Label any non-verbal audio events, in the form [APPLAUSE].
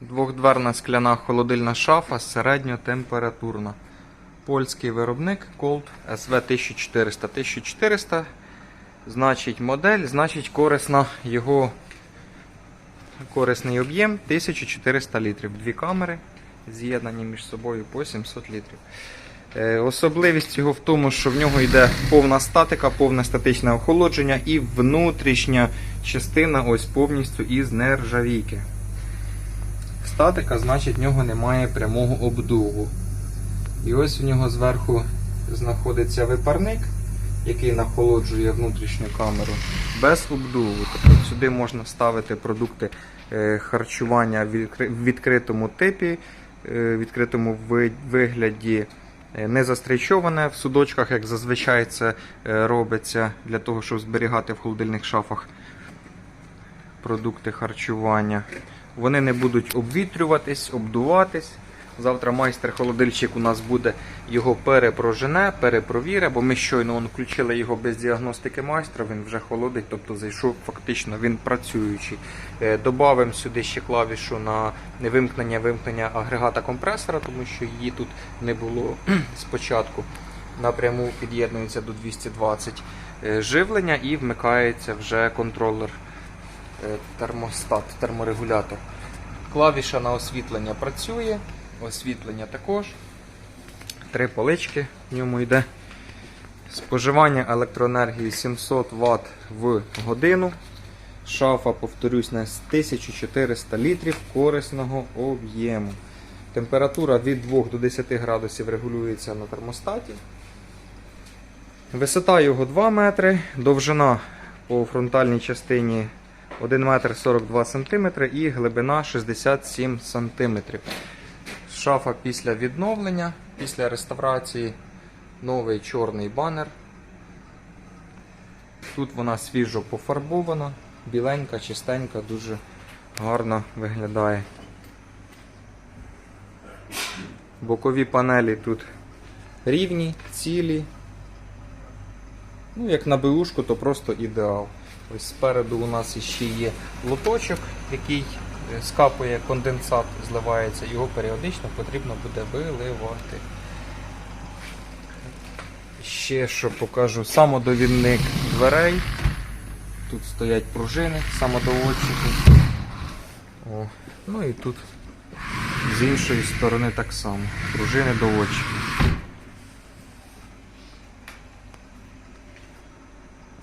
Двохдверна скляна холодильна шафа середньотемпературна. Польський виробник Colt SV 1400. 1400 значить модель, значить корисна його корисний об'єм 1400 літрів. Дві камери з'єднані між собою по 700 літрів. Е, Особливість його в тому, що в нього йде повна статика, повне статичне охолодження і внутрішня частина ось повністю із нержавійки. Статика, значить, в нього немає прямого обдуву. І ось в нього зверху знаходиться випарник, який нахолоджує внутрішню камеру без обдуву. Тобто сюди можна ставити продукти е, харчування в відкритому типі, е, відкритому вигляді. е, Не застрічоване в судочках, як зазвичай це робиться для того, щоб зберігати в холодильних шафах продукти харчування. Вони не будуть обвітрюватись, обдуватись. Завтра майстер-холодильщик у нас буде його перепрожене, перепровіре, бо ми щойно он, включили його без діагностики майстра, він вже холодить, тобто зайшов фактично, він працюючий. Е, Добавимо сюди ще клавішу на вимкнення вимкнення агрегата компресора, тому що її тут не було [CLEARS THROAT] спочатку. Напряму під'єднується до 220 е, живлення і вмикається вже контролер термостат, терморегулятор. Клавіша на освітлення працює, освітлення також. Три полички в ньому йде. Споживання електроенергії 700 Вт в годину. Шафа, повторюсь, на 1400 літрів корисного об'єму. Температура від 2 до 10 градусів регулюється на термостаті. Висота його 2 метри, довжина по фронтальній частині 1 метр 42 см і глибина 67 см. Шафа після відновлення, після реставрації, новий чорний банер. Тут вона свіжо пофарбована, біленька, чистенька, дуже гарно виглядає. Бокові панелі тут рівні, цілі. Ну, як на БУшку, то просто ідеал. Ось спереду у нас ще є лоточок, який е, скапує конденсат, зливається, його періодично потрібно буде виливати. Ще що покажу, самодовідник дверей. Тут стоять пружини, самодоводчики. О, ну і тут з іншої сторони так само. Пружини доводчики.